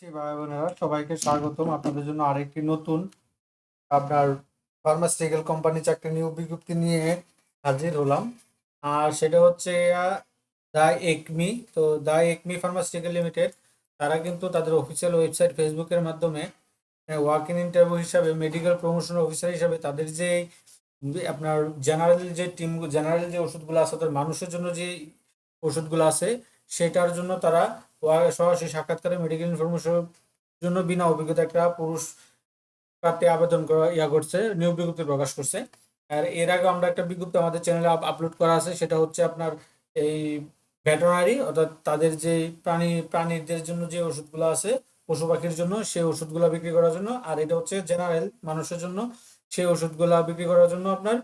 ভাই বোনেরা সবাইকে স্বাগতম। আপনাদের জন্য আরেকটি নতুন আপনার ফার্মাসিউটিক্যাল কোম্পানি চাকরি নিয়োগ বিজ্ঞপ্তি নিয়ে হাজির হলাম। আর সেটা হচ্ছে দা একমি। তো দা একমি ফার্মাসিউটিক্যাল লিমিটেড তারা কিন্তু তাদের অফিসিয়াল ওয়েবসাইট ফেসবুকের মাধ্যমে ওয়ার্ক ইন ইন্টারভিউ হিসাবে মেডিকেল প্রমোশন অফিসার হিসাবে তাদের যে, আপনার জেনারেল যে টিম জেনারেল যে ওষুধগুলো আছে, তাদের মানুষের জন্য যে ওষুধগুলো আছে, সেটার জন্য তারা সরাসরি সাক্ষাৎকারে মেডিকেল ইনফরমেশন জন্য বিনা অভিজ্ঞতা একটা পুরুষ প্রার্থী আবেদন করা, ইয়া করছে, নিয়োগ বিজ্ঞপ্তি প্রকাশ করছে। আর এর আগে আমরা একটা বিজ্ঞপ্তি আমাদের চ্যানেলে আপলোড করা আছে, সেটা হচ্ছে আপনার এই ভেটেরিনারি অর্থাৎ তাদের যে প্রাণী, প্রাণীদের জন্য যে ওষুধগুলো আছে, পশু পাখির জন্য, সেই ওষুধগুলো বিক্রি করার জন্য, আর এটা হচ্ছে জেনারেল মানুষের জন্য, সেই ওষুধগুলো বিক্রি করার জন্য আপনার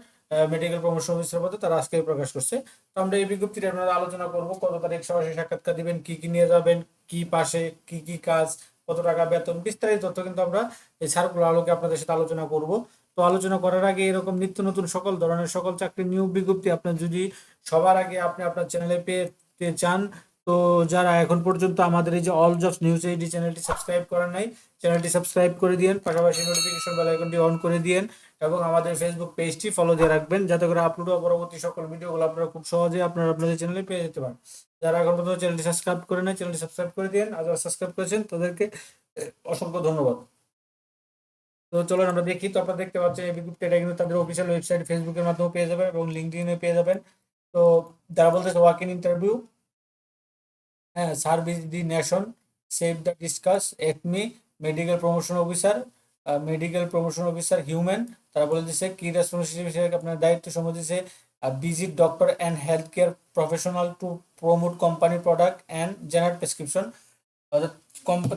মেডিকেল প্রমোশন অফিসার পদে তারা আজকে প্রকাশ করছে। তো আমরা এই বিজ্ঞপ্তিটা আপনারা আলোচনা করব, কত তারিখ সরাসরি সাক্ষাৎকার দিবেন, কি কি নিয়ে যাবেন, কি পাশে, কি কি কাজ, কত টাকা বেতন, বিস্তারিত তথ্য কিন্তু আমরা এই সার্কুলার আলোকে আপনাদের সাথে আলোচনা করব। তো আলোচনা করার আগে এরকম নিত্য নতুন সকল ধরনের সকল চাকরি নিয়োগ বিজ্ঞপ্তি আপনার যদি সবার আগে আপনি আপনার চ্যানেলে পেতে চান তো যারা এখন পর্যন্ত আমাদের এই যে অল জবস নিউজ এইডি চ্যানেলটি সাবস্ক্রাইব করেন নাই চ্যানেলটি সাবস্ক্রাইব করে দিয়েন, পাশাপাশি নোটিফিকেশন বেল আইকনটি অন করে দিয়েন এবং আমাদের ফেসবুক পেজটি ফলো দিয়ে রাখবেন যাতে করে আপলোড পরবর্তী সকল ভিডিওগুলো আপনারা খুব সহজে আপনারা আপনাদের চ্যানেলে পেয়ে যেতে পারেন। যারা এখন পর্যন্ত চ্যানেলটি সাবস্ক্রাইব করে নেয় চ্যানেলটি সাবস্ক্রাইব করে দিন আর যারা সাবস্ক্রাইব করেছেন, তাদেরকে অসংখ্য ধন্যবাদ। তো চলুন আমরা দেখি, তো আপনারা দেখতে পাচ্ছেন এই বিজ্ঞপ্তি এটা কিন্তু তাদের অফিসিয়াল ওয়েবসাইট ফেসবুকের মাধ্যমে পেয়ে যাবেন এবং লিঙ্কডিনে পেয়ে যাবেন। তো যারা বলতেছে ওয়াক ইন ইন্টারভিউ হ্যাঁ service the nation save the discuss Acme medical promotion officer medical promotion officer human তারা বলে দিচ্ছে কি রেসপন্সিবিলিটি আপনার দায়িত্ব সময় দিচ্ছে visit doctor and health care professional to promote company product and generate prescription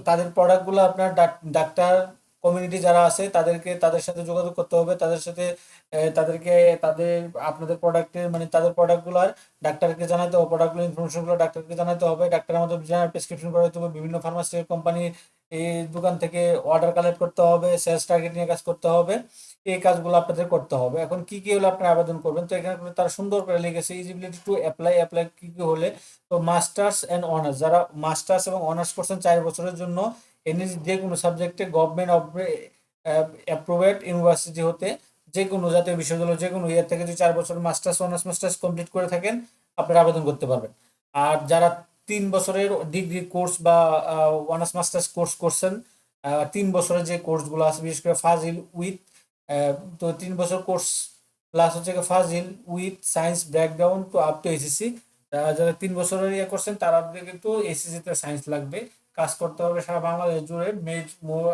তাদের প্রোডাক্টগুলো আপনার ডাক- ডাক্তার কমিউনিটি যারা আছে, তাদেরকে তাদের সাথে যোগাযোগ করতে হবে। তাদের সাথে তাদেরকে, তাদের, আপনাদের প্রোডাক্টের মানে তাদের প্রোডাক্টগুলোর ডাক্তারকে জানাতে হবে প্রোডাক্টগুলো ইনফরমেশনগুলো ডাক্তারকে জানাতে হবে। ডাক্তার আমাদের জেনারেল প্রেসক্রিপশন করাতে হবে। বিভিন্ন ফার্মাসিউটিক্যাল কোম্পানি এই দোকান থেকে অর্ডার কালেক্ট করতে হবে সেলস টার্গেট নিয়ে কাজ করতে হবে। এই কাজগুলো আপনাদের করতে হবে। এখন কি কি হলে আপনি আবেদন করবেন? তো এখানে তারা সুন্দর করে লিখেছে ইজিবিলিটি টু অ্যাপ্লাই অ্যাপ্লাই কি কি হলে? তো মাস্টার্স অ্যান্ড অনার্স যারা মাস্টার্স এবং অনার্স করছেন চার বছরের জন্য এনি যে কোনো সাবজেক্টে গভর্নমেন্ট অ্যাপ্রুভেড ইউনিভার্সিটি হতে যে কোনো জাতীয় বিশ্ববিদ্যালয় যে কোনো ইয়ার থেকে যদি চার বছর মাস্টার্স অনার্স মাস্টার্স কমপ্লিট করে থাকেন আপনারা আবেদন করতে পারবেন। আর যারা তিন বছরের ডিগ্রি কোর্স বা অনার্স মাস্টার্স কোর্স করছেন আহ, তিন বছরের যে কোর্সগুলো আছে বিশেষ করে ফাজিল উইথ তো তিন বছর কোর্স প্লাস হচ্ছে Fazil with science background to up to SSC যারা তিন বছরের ইয়ে করছেন তারা কিন্তু এসএসসি তে সায়েন্স লাগবে। কাজ করতে হবে সারা বাংলাদেশ জুড়ে। মেজ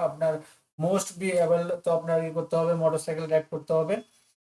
আপনার মোস্ট বি এবল তো আপনার ই করতে হবে মোটরসাইকেল রাইড করতে হবে।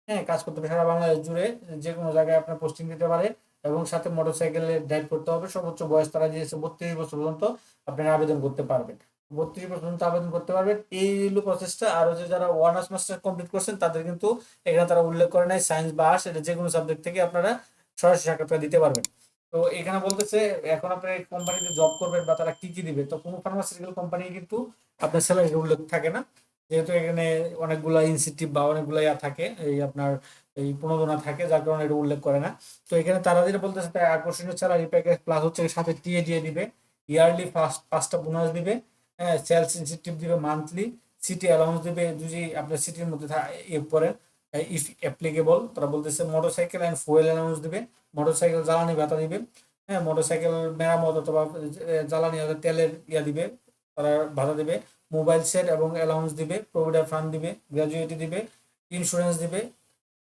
হ্যাঁ কাজ করতে হবে সারা বাংলাদেশ জুড়ে যে কোনো জায়গায় আপনার পোস্টিং দিতে পারে এবং সাথে মোটরসাইকেলে ড্রাইভ করতে হবে। সর্বোচ্চ বয়স তারা দিয়েছে বত্রিশ বছর পর্যন্ত আপনারা আবেদন করতে পারবেন। বত্রিশ বছর পর্যন্ত আবেদন করতে পারবেন। এই প্রসেসটা আর হচ্ছে যারা অনার্স মাস্টার কমপ্লিট করছেন, তাদের কিন্তু এখানে তারা উল্লেখ করে নাই সায়েন্স বা আর্টস এটা যে কোনো সাবজেক্ট থেকে আপনারা সরাসরি সাক্ষাৎকার দিতে পারবেন। তো এখানে বলতেছে, এখন আপনার এই কোম্পানিতে জব করবেন বা তারা কি কি দিবে, তো কোনো ফার্মাসিউটিক্যাল কোম্পানি কিন্তু আপনার স্যালারি উল্লেখ থাকে না। যেহেতু এখানে অনেকগুলা ইনসেন্টিভ বা অনেকগুলা ইয়া থাকে, এই আপনার এই প্রণোদনা থাকে, যার কারণে এটা উল্লেখ করে না। তো এখানে তারা যেটা বলতেছে তাই আকর্ষণীয় স্যালারি প্যাকেজ প্লাস হচ্ছে সাথে টিএ দিয়ে দিবে ইয়ারলি ফার্স্ট পাঁচটা বোনাস দিবে হ্যাঁ সেলস ইনসেন্টিভ দিবে মান্থলি সিটি অ্যালাউন্স দিবে, যদি আপনার সিটির মধ্যে ইয়ে পড়েন ইফ অ্যাপ্লিকেবল তারা বলতেছে মোটরসাইকেল অ্যান্ড ফুয়েল অ্যালাউন্স দিবে। মোটরসাইকেল জ্বালানি ভাতা দিবে। হ্যাঁ মোটরসাইকেল মেরামত অথবা জ্বালানি অথবা তেলের ইয়া দিবে, তারা ভাতা দিবে। মোবাইল সেট এবং অ্যালাউন্স দিবে প্রভিডেন্ট ফান্ড দিবে গ্র্যাজুয়েটি দিবে ইন্স্যুরেন্স দিবে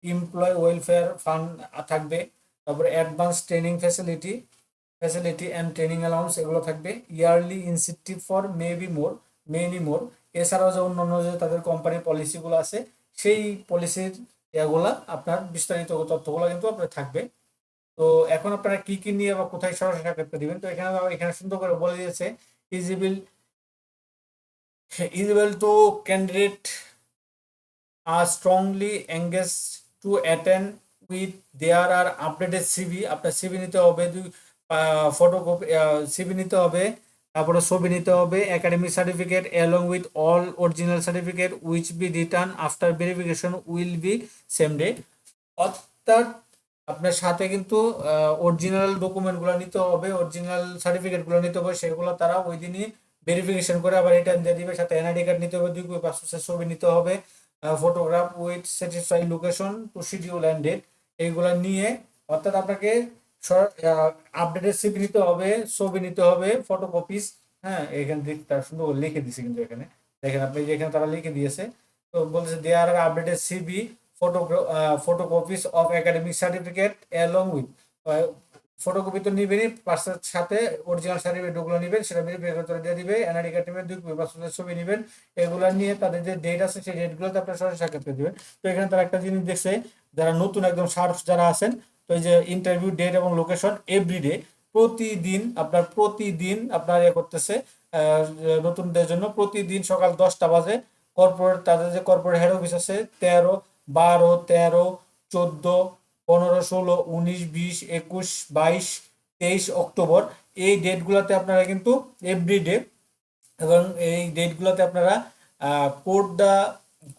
এমপ্লয় ওয়েলফেয়ার ফান্ড থাকবে, তারপরে advance training facility facility and training allowance এগুলো থাকবে। Yearly incentive for maybe more many more এছাড়াও যে অন্যান্য যে তাদের কোম্পানির পলিসিগুলো আছে সেই পলিসির ইয়াগুলা আপনার বিস্তারিত তথ্যগুলো কিন্তু আপনার থাকবে। তো এখন আপনারা কি কি নিয়ে বা কোথায় সরাসরি সাক্ষাৎকার দিবেন? তো এখানে এখানে সুন্দর করে বলে দিয়েছে eligible eligible to candidate are strongly engaged to attend with their are updated CV আপনার সিভি নিতে হবে, দুই ফটোকপি সিভি নিতে হবে। তারপরে ছবি নিতে হবে academic certificate along with all original certificate which be return after verification will be same day অর্থাৎ আপনার সাথে কিন্তু অরিজিনাল ডকুমেন্টগুলো নিতে হবে অরিজিনাল সার্টিফিকেটগুলো নিতে হবে, সেগুলো তারা ওই দিনই ভেরিফিকেশন করে আবার রিটার্ন দিয়ে দিবে। সাথে এনআইডি কার্ড নিতে হবে, দুই কপি পাসপোর্টের ছবি নিতে হবে photograph with satisfy location to schedule and date এইগুলো নিয়ে অর্থাৎ আপনাকে আপডেটেড সিপি নিতে হবে, ছবি নিতে হবে ফটোকপিস হ্যাঁ এখান থেকে তার সুন্দর লিখে দিছে কিন্তু এখানে। দেখেন আপনি যেখানে তারা লিখে দিয়েছে, তো বলছে they are updated CV photo photocopies of academic certificate along with photocopy তো নিবেনই, পার্সের সাথে অরিজিনাল সার্টিফিকেটগুলো নেবেন, সেটা করে দিয়ে দিবে এনআইডি কার্ড নেবেন দুই পাসপোর্টের ছবি নেবেন, এগুলো নিয়ে তাদের যে ডেট আছে, সেই ডেটগুলোতে আপনার সরাসরি সাক্ষাৎ করে দেবেন। তো এখানে তারা একটা জিনিস দেখছে, যারা নতুন একদম শার্প যারা আছেন তো যে ইন্টারভিউ ডেট এবং লোকেশন এভরিডে প্রতিদিন আপনার প্রতিদিন আপনার ইয়ে করতেছে নতুনদের জন্য প্রতিদিন সকাল দশটা বাজে কর্পোরেট তাদের যে কর্পোরেট হেড অফিস আছে, তেরো, বারো, তেরো, চোদ্দ, পনেরো, ষোলো, উনিশ, বিশ, একুশ, বাইশ, তেইশ অক্টোবর, এই ডেটগুলোতে আপনারা কিন্তু এভরিডে এবং এই ডেটগুলোতে আপনারা কোড দা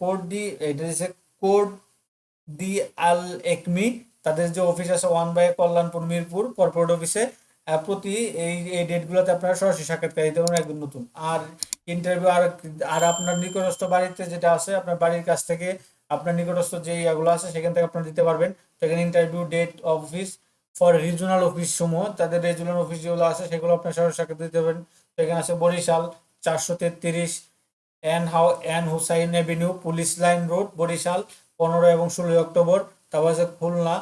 কোড দি, এটা কোড দি আল একমি তাদের যে অফিস আছে one by Kalyanpur, Mirpur corporate অফিসে প্রতি এই এই ডেটগুলোতে আপনারা সরাসরি সাক্ষাৎকার দিতে পারবেন, একদম নতুন। আর ইন্টারভিউ আর আর আপনার নিকটস্থ বাড়িতে যেটা আছে, আপনার বাড়ির কাছ থেকে আপনার নিকটস্থ যে ইয়াগুলো আছে, সেখান থেকে আপনারা দিতে পারবেন। সেখানে interview date office for regional office সমূহ, তাদের রিজনাল অফিস যেগুলো আছে, সেগুলো আপনার সরাসরি সাক্ষাৎ দিতে পারবেন। সেখানে আছে বরিশাল, চারশো তেত্রিশ N how N Hussain avenue, police line road, Barishal, পনেরো এবং ষোলোই অক্টোবর। তারপর আছে খুলনা,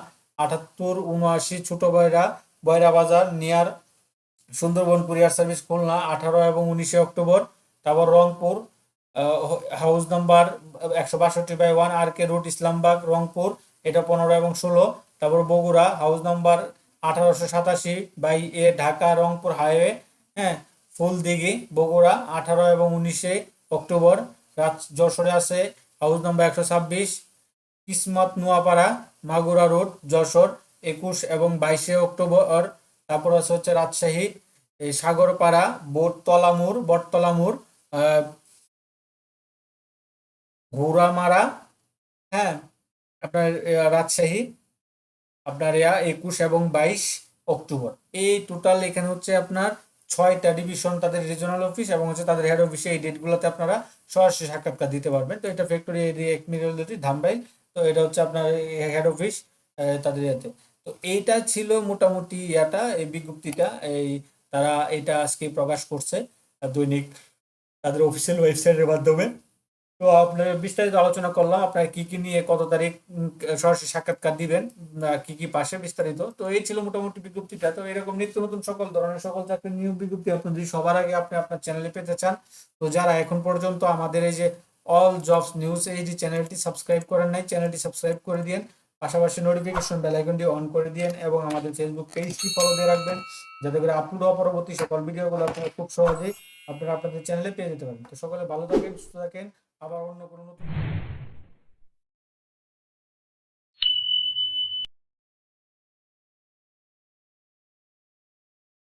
আটাত্তর, উনআশি, ছোট Boyra Boyra Bazar, near, Sundarban courier service Khulna, আঠারো এবং উনিশে অক্টোবর, তারপর রংপুর হাউস নাম্বার একশো বাষট্টি by one R K road Islambagh, Rangpur, এটা পনেরো এবং ষোলো, তারপর বগুড়া, হাউস নাম্বার আঠারোশো সাতাশি by A, Dhaka, Rangpur highway হ্যাঁ ফুলদিঘি বগুড়া, আঠারো এবং উনিশে অক্টোবর যশোরে আছে, হাউস নাম্বার একশো ছাব্বিশ কিসমত নোয়াপাড়া, মাগুরা রোড, যশোর, একুশ এবং বাইশে অক্টোবর। তারপর হচ্ছে রাজশাহী, এই সাগরপাড়া বোটতলামুর বটতলামুর ঘোড়ামারা হ্যাঁ আপনার রাজশাহী, আপনার ইয়া একুশ এবং বাইশ অক্টোবর। এই টোটাল এখানে হচ্ছে আপনার ছয়টা ডিভিশন তাদের রিজনাল অফিস এবং হচ্ছে তাদের হেড অফিসে এই ডেটগুলোতে আপনারা সরাসরি সাক্ষাৎকার দিতে পারবেন। তো এটা ফ্যাক্টরি এরিয়া একমিরিয়ালিটি ধামরাই তো এটা হচ্ছে আপনার হেড অফিস তাদের ইয়েতে। তো এইটা ছিল মোটামুটি ইয়াটা, এই বিজ্ঞপ্তিটা। এই তারা এটা আজকে প্রকাশ করছে দৈনিক তাদের অফিসিয়াল ওয়েবসাইটের মাধ্যমে। তো আপনার বিস্তারিত আলোচনা করলাম, আপনার কি কি নিয়ে কত তারিখ সরাসরি সাক্ষাৎকার দিবেন কি কি পাশে বিস্তারিত। তো এই ছিল মোটামুটি বিজ্ঞপ্তিটা। তো এরকম নিত্য নতুন সকল ধরনের সকল চাকরির নিয়োগ বিজ্ঞপ্তি আপনি যদি সবার আগে আপনি আপনার চ্যানেলে পেতে চান, তো যারা এখন পর্যন্ত আমাদের এই যে অল জবস নিউজ এই যে চ্যানেলটি সাবস্ক্রাইব করেন নাই চ্যানেলটি সাবস্ক্রাইব করে দিন পাশাপাশি নোটিফিকেশন বেল আইকনটি অন করে দিন এবং আমাদের ফেসবুক পেজটি ফলো দিয়ে রাখবেন, যাতে করে আপলোড হওয়া পরবর্তী সকল ভিডিওগুলো আপনারা খুব সহজেই আপনারা আপনাদের চ্যানেলে পেয়ে যেতে পারেন তো সকলে ভালো থাকেন, সুস্থ থাকেন, আবার অন্য কোনো নতুন